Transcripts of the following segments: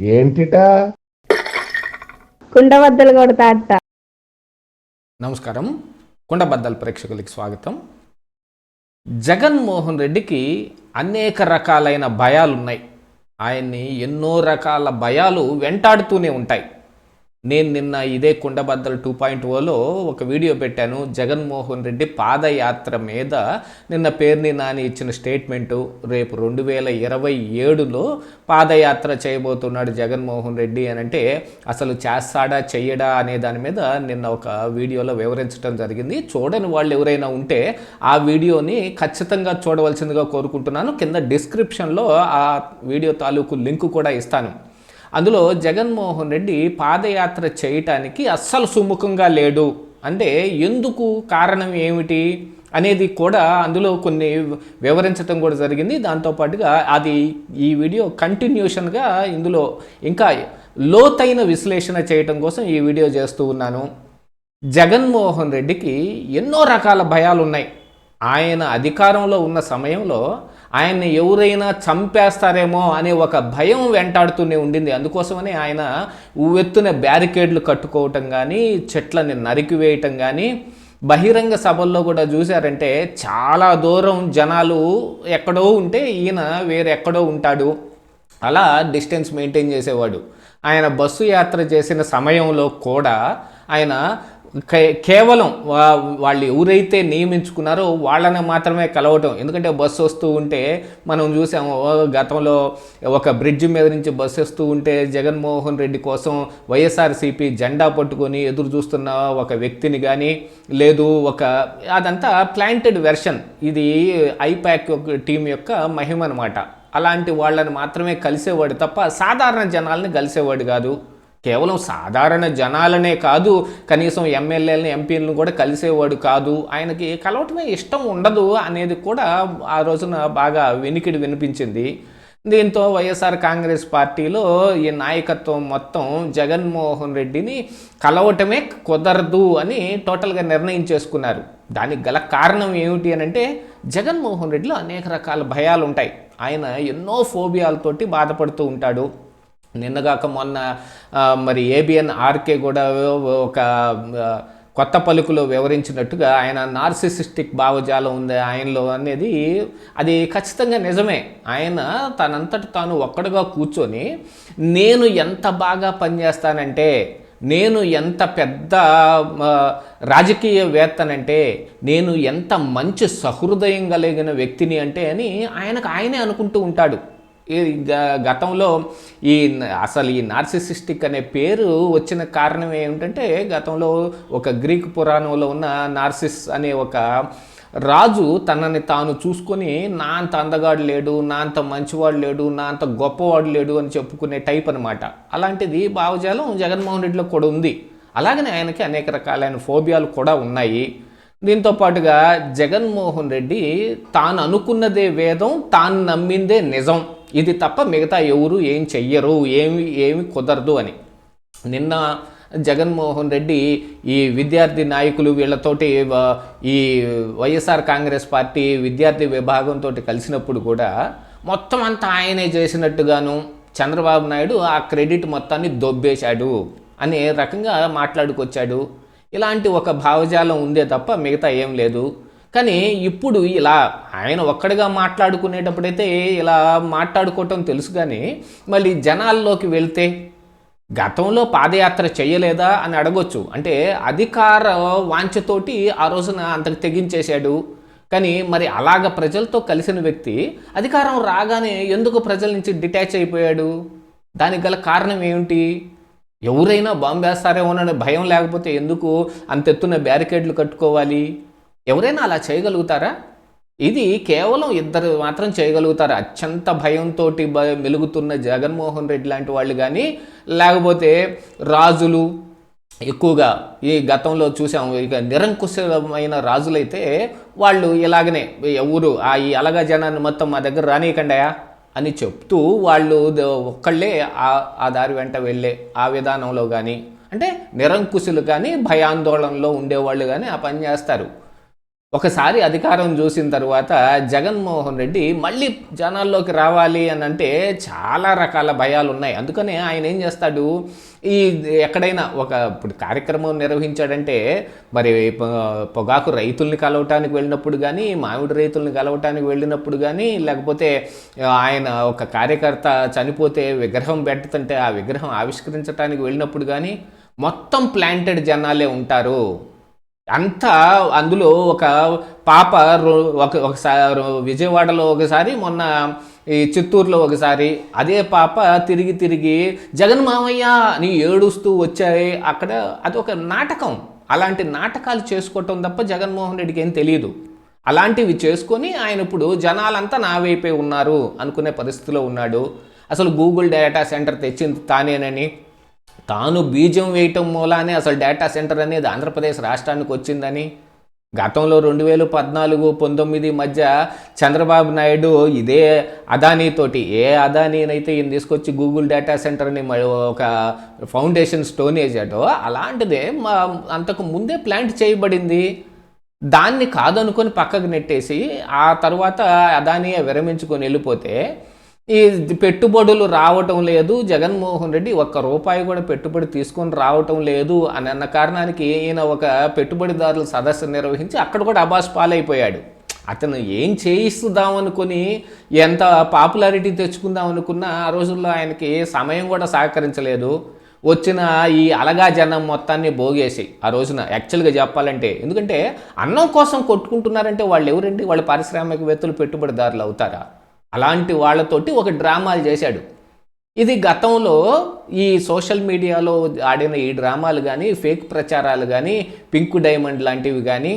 ఏంటిటా? కుండబద్దలు కొడతా నమస్కారం. కుండబద్దల ప్రేక్షకులకి స్వాగతం. జగన్మోహన్ రెడ్డికి అనేక రకాలైన భయాలు ఉన్నాయి ఆయన్ని ఎన్నో రకాల భయాలు వెంటాడుతూనే ఉంటాయి. నేను నిన్న ఇదే కుండబద్దలు టూ పాయింట్ ఓలో ఒక వీడియో పెట్టాను. జగన్మోహన్ రెడ్డి పాదయాత్ర మీద నిన్న పేర్ని నాని ఇచ్చిన స్టేట్మెంటు రేపు రెండు వేల ఇరవై ఏడులో పాదయాత్ర చేయబోతున్నాడు జగన్మోహన్ రెడ్డి అని అంటే అసలు చేస్తాడా చెయ్యడా అనే దాని మీద నిన్న ఒక వీడియోలో వివరించడం జరిగింది. చూడని వాళ్ళు ఎవరైనా ఉంటే ఆ వీడియోని ఖచ్చితంగా చూడవలసిందిగా కోరుకుంటున్నాను. కింద డిస్క్రిప్షన్లో ఆ వీడియో తాలూకు లింక్ కూడా ఇస్తాను. అందులో జగన్మోహన్ రెడ్డి పాదయాత్ర చేయటానికి అస్సలు సుముఖంగా లేడు. అంటే ఎందుకు? కారణం ఏమిటి? అనేది కూడా అందులో కొన్ని వివరించడం కూడా జరిగింది. దాంతోపాటుగా అది ఈ వీడియో కంటిన్యూషన్గా ఇందులో ఇంకా లోతైన విశ్లేషణ చేయటం కోసం ఈ వీడియో చేస్తూ ఉన్నాను. జగన్మోహన్ రెడ్డికి ఎన్నో రకాల భయాలు ఉన్నాయి ఆయన అధికారంలో ఉన్న సమయంలో ఆయన్ని ఎవరైనా చంపేస్తారేమో అనే ఒక భయం వెంటాడుతూనే ఉండింది. అందుకోసమనే ఆయన ఉవ్వెత్తున బ్యారికేడ్లు కట్టుకోవటం కానీ చెట్లని నరికివేయటం కానీ బహిరంగ సభల్లో కూడా చూశారంటే చాలా దూరం జనాలు ఎక్కడో ఉంటే ఈయన వేరెక్కడో ఉంటాడు. అలా డిస్టెన్స్ మెయింటైన్ చేసేవాడు. ఆయన బస్సు యాత్ర చేసిన సమయంలో కూడా ఆయన కేవలం వా- వాళ్ళు ఎవరైతే నియమించుకున్నారో వాళ్ళని మాత్రమే కలవటం. ఎందుకంటే బస్సు వస్తూ ఉంటే మనం చూసాము గతంలో ఒక బ్రిడ్జ్ మీద నుంచి బస్సు వస్తూ ఉంటే జగన్మోహన్ రెడ్డి కోసం వైఎస్ఆర్సీపీ జెండా పట్టుకొని ఎదురు చూస్తున్న ఒక వ్యక్తిని కానీ లేదు ఒక అదంతా ప్లాంటెడ్ వెర్షన్. ఇది ఐపాక్ యొక్క టీం యొక్క మహిమ అనమాట అలాంటి వాళ్ళని మాత్రమే కలిసేవాడు తప్ప సాధారణ జనాల్ని కలిసేవాడు కాదు. కేవలం సాధారణ జనాలనే కాదు కనీసం ఎమ్మెల్యేలను ఎంపీలను కూడా కలిసేవాడు కాదు. ఆయనకి కలవటమే ఇష్టం ఉండదు అనేది కూడా ఆ రోజున బాగా వెనికిడి వినిపించింది. దీంతో వైఎస్ఆర్ కాంగ్రెస్ పార్టీలో ఈ నాయకత్వం మొత్తం జగన్మోహన్ రెడ్డిని కలవటమే కుదరదు అని టోటల్గా నిర్ణయం చేసుకున్నారు. దానికి గల కారణం ఏమిటి అని అంటే జగన్మోహన్ రెడ్డిలో అనేక రకాల భయాలు ఉంటాయి ఆయన ఎన్నో ఫోబియాలతోటి బాధపడుతూ ఉంటాడు. నిన్నగాక మొన్న మరి ఏబిఎన్ ఆర్కే కూడా ఒక కొత్త పలుకులో వివరించినట్టుగా ఆయన నార్సిసిస్టిక్ భావజాలం ఉంది ఆయనలో అనేది అది ఖచ్చితంగా నిజమే. ఆయన తనంతట తాను ఒక్కడుగా కూర్చొని నేను ఎంత బాగా పనిచేస్తానంటే నేను ఎంత పెద్ద రాజకీయవేత్తనంటే నేను ఎంత మంచి సహృదయం కలిగిన వ్యక్తిని అంటే అని ఆయనకు ఆయనే అనుకుంటూ ఉంటాడు. గతంలో ఈ అసలు ఈ నార్సిసిస్టిక్ అనే పేరు వచ్చిన కారణం ఏమిటంటే గతంలో ఒక గ్రీక్ పురాణంలో ఉన్న నార్సిస్ అనే ఒక రాజు తనని తాను చూసుకొని నా అంత అందగాడు లేడు నా అంత మంచివాడు లేడు నా అంత గొప్పవాడు లేడు అని చెప్పుకునే టైప్ అనమాట అలాంటిది భావజాలం జగన్మోహన్ రెడ్డిలో కూడా ఉంది. అలాగనే ఆయనకి అనేక రకాలైన ఫోబియాలు కూడా ఉన్నాయి. దీంతో పాటుగా జగన్మోహన్ రెడ్డి తాను అనుకున్నదే వేదం తాను నమ్మిందే నిజం. ఇది తప్ప మిగతా ఎవరు ఏం చెయ్యరు ఏమి ఏమి కుదరదు అని. నిన్న జగన్మోహన్ రెడ్డి ఈ విద్యార్థి నాయకులు వీళ్ళతోటి ఈ వైఎస్ఆర్ కాంగ్రెస్ పార్టీ విద్యార్థి విభాగంతో కలిసినప్పుడు కూడా మొత్తం అంతా ఆయనే చేసినట్టుగాను చంద్రబాబు నాయుడు ఆ క్రెడిట్ మొత్తాన్ని దొబ్బేశాడు అనే రకంగా మాట్లాడుకొచ్చాడు. ఇలాంటి ఒక భావజాలం ఉందే తప్ప మిగతా ఏం లేదు. కానీ ఇప్పుడు ఇలా ఆయన ఒక్కడిగా మాట్లాడుకునేటప్పుడైతే ఇలా మాట్లాడుకోవటం తెలుసు కానీ మళ్ళీ జనాల్లోకి వెళ్తే గతంలో పాదయాత్ర చేయలేదా అని అడగొచ్చు. అంటే అధికార వాంఛతోటి ఆ రోజున అంతకు తెగించేశాడు. కానీ మరి అలాగ ప్రజలతో కలిసిన వ్యక్తి అధికారం రాగానే ఎందుకు ప్రజల నుంచి డిటాచ్ అయిపోయాడు? దానికి గల కారణం ఏమిటి? ఎవరైనా బాంబేస్తారేమోనని భయం లేకపోతే ఎందుకు అంతెత్తున బ్యారికేడ్లు కట్టుకోవాలి? ఎవరైనా అలా చేయగలుగుతారా? ఇది కేవలం ఇద్దరు మాత్రం చేయగలుగుతారు? అత్యంత భయంతో మెలుగుతున్న జగన్మోహన్ రెడ్డి లాంటి వాళ్ళు కానీ లేకపోతే రాజులు ఎక్కువగా ఈ గతంలో చూసాము ఇక నిరంకుశమైన రాజులైతే వాళ్ళు ఇలాగనే ఎవరు ఆ ఈ అలగా జనాన్ని మొత్తం మా దగ్గర రానీయకండాయా అని చెప్తూ వాళ్ళు ఒక్కళ్ళే ఆ ఆ దారి వెంట వెళ్ళే ఆ విధానంలో కానీ అంటే నిరంకుశులు కానీ భయాందోళనలో ఉండేవాళ్ళు కానీ ఆ పని చేస్తారు. ఒకసారి అధికారం చూసిన తర్వాత జగన్మోహన్ రెడ్డి మళ్ళీ జనాల్లోకి రావాలి అని అంటే చాలా రకాల భయాలు ఉన్నాయి. అందుకనే ఆయన ఏం చేస్తాడు? ఈ ఎక్కడైనా ఒక ఇప్పుడు కార్యక్రమం నిర్వహించాడంటే మరి పొగాకు రైతుల్ని కలవటానికి వెళ్ళినప్పుడు కానీ మామిడి రైతుల్ని కలవటానికి వెళ్ళినప్పుడు కానీ లేకపోతే ఆయన ఒక కార్యకర్త చనిపోతే విగ్రహం పెడుతుంటే ఆ విగ్రహం ఆవిష్కరించడానికి వెళ్ళినప్పుడు కానీ మొత్తం ప్లాంటెడ్ జనాలే ఉంటారు. అంతా అందులో ఒక పాప రో- ఒక ఒకసారి విజయవాడలో ఒకసారి మొన్న ఈ చిత్తూరులో ఒకసారి అదే పాప తిరిగి తిరిగి జగన్ మామయ్య అని ఏడుస్తూ వచ్చాయి అక్కడ అది ఒక నాటకం. అలాంటి నాటకాలు చేసుకోవటం తప్ప జగన్మోహన్ రెడ్డికి ఏం తెలియదు అలాంటివి చేసుకొని ఆయన ఇప్పుడు జనాలంతా నా వైపే ఉన్నారు అనుకునే పరిస్థితిలో ఉన్నాడు. అసలు గూగుల్ డేటా సెంటర్ తెచ్చింది తానేనని తాను బీజం వేయటం మూలానే అసలు డేటా సెంటర్ అనేది ఆంధ్రప్రదేశ్ రాష్ట్రానికి వచ్చిందని. గతంలో రెండు వేల పద్నాలుగు పంతొమ్మిది మధ్య చంద్రబాబు నాయుడు ఇదే అదానీతోటి ఏ అదానీనైతే ఈయన తీసుకొచ్చి గూగుల్ డేటా సెంటర్ని మరి ఒక ఫౌండేషన్ స్టోన్ వేసాడో అలాంటిదే మా అంతకు ముందే ప్లాంట్ చేయబడింది. దాన్ని కాదనుకొని పక్కకు నెట్టేసి ఆ తర్వాత అదానీ విరమించుకొని వెళ్ళిపోతే ఈ పెట్టుబడులు రావటం లేదు. జగన్మోహన్ రెడ్డి ఒక్క రూపాయి కూడా పెట్టుబడి తీసుకొని రావటం లేదు అని అన్న కారణానికి ఈయన ఒక పెట్టుబడిదారుల సదస్సు నిర్వహించి అక్కడ కూడా అబాస్ పాలైపోయాడు. అతను ఏం చేయిస్తుందాం అనుకుని ఎంత పాపులారిటీ తెచ్చుకుందాం అనుకున్నా ఆ రోజుల్లో ఆయనకి సమయం కూడా సహకరించలేదు. వచ్చిన ఈ అలగా జనం మొత్తాన్ని భోగేసి ఆ రోజున యాక్చువల్గా చెప్పాలంటే ఎందుకంటే అన్నం కోసం కొట్టుకుంటున్నారంటే వాళ్ళు ఎవరండి? వాళ్ళు పారిశ్రామికవేత్తలు పెట్టుబడిదారులు అవుతారా? అలాంటి వాళ్ళతోటి ఒక డ్రామాలు చేశాడు. ఇది గతంలో ఈ సోషల్ మీడియాలో ఆడిన ఈ డ్రామాలు కానీ ఫేక్ ప్రచారాలు కానీ పింక్ డైమండ్ లాంటివి కానీ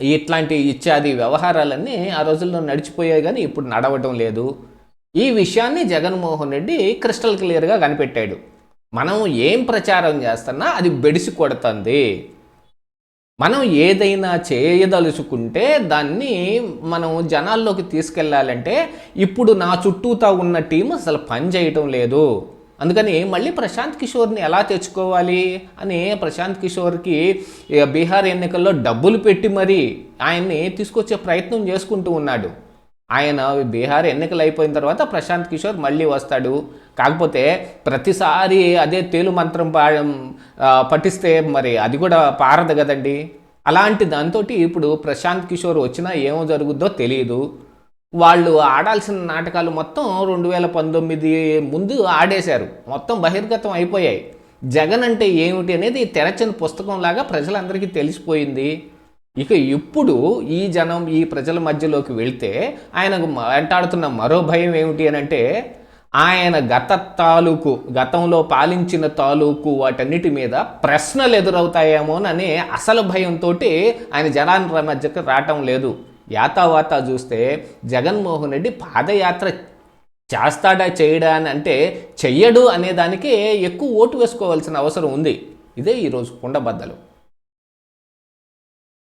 ఇట్లాంటి ఇత్యాది వ్యవహారాలన్నీ ఆ రోజుల్లో నడిచిపోయాయి కానీ ఇప్పుడు నడవటం లేదు. ఈ విషయాన్ని జగన్మోహన్ రెడ్డి క్రిస్టల్ క్లియర్గా కనిపెట్టాడు. మనం ఏం ప్రచారం చేస్తున్నా అది బెడిసి కొడుతుంది. మనం ఏదైనా చేయదలుచుకుంటే దాన్ని మనం జనాల్లోకి తీసుకెళ్ళాలంటే ఇప్పుడు నా చుట్టూతా ఉన్న టీం అసలు పని చేయటం లేదు. అందుకని మళ్ళీ ప్రశాంత్ కిషోర్ని ఎలా తెచ్చుకోవాలి అని ప్రశాంత్ కిషోర్కి బీహార్ ఎన్నికల్లో డబ్బులు పెట్టి మరీ ఆయన్ని తీసుకొచ్చే ప్రయత్నం చేసుకుంటూ ఉన్నాడు. ఆయన బీహార్ ఎన్నికలు అయిపోయిన తర్వాత ప్రశాంత్ కిషోర్ మళ్ళీ వస్తాడు. కాకపోతే ప్రతిసారి అదే తేలు మంత్రం పా పఠిస్తే మరి అది కూడా పారదు కదండి. అలాంటి దాంతో ఇప్పుడు ప్రశాంత్ కిషోర్ వచ్చినా ఏమో జరుగుద్దో తెలియదు వాళ్ళు ఆడాల్సిన నాటకాలు మొత్తం రెండు వేల పంతొమ్మిది ముందు ఆడేశారు. మొత్తం బహిర్గతం అయిపోయాయి. జగన్ అంటే ఏమిటి అనేది తెరచిన పుస్తకం లాగా ప్రజలందరికీ తెలిసిపోయింది. ఇక ఇప్పుడు ఈ జనం ఈ ప్రజల మధ్యలోకి వెళ్తే ఆయనకు వెంటాడుతున్న మరో భయం ఏమిటి అని అంటే ఆయన గత తాలూకు గతంలో పాలించిన తాలూకు వాటన్నిటి మీద ప్రశ్నలు ఎదురవుతాయేమోనని అసలు భయంతో ఆయన జనాల మధ్యకు రావటం లేదు. యాతావాత చూస్తే జగన్మోహన్ రెడ్డి పాదయాత్ర చేస్తాడా చేయడా అని అంటే చెయ్యడు అనేదానికి ఎక్కువ ఓటు వేసుకోవాల్సిన అవసరం ఉంది. ఇదే ఈరోజు కుండబద్దలు.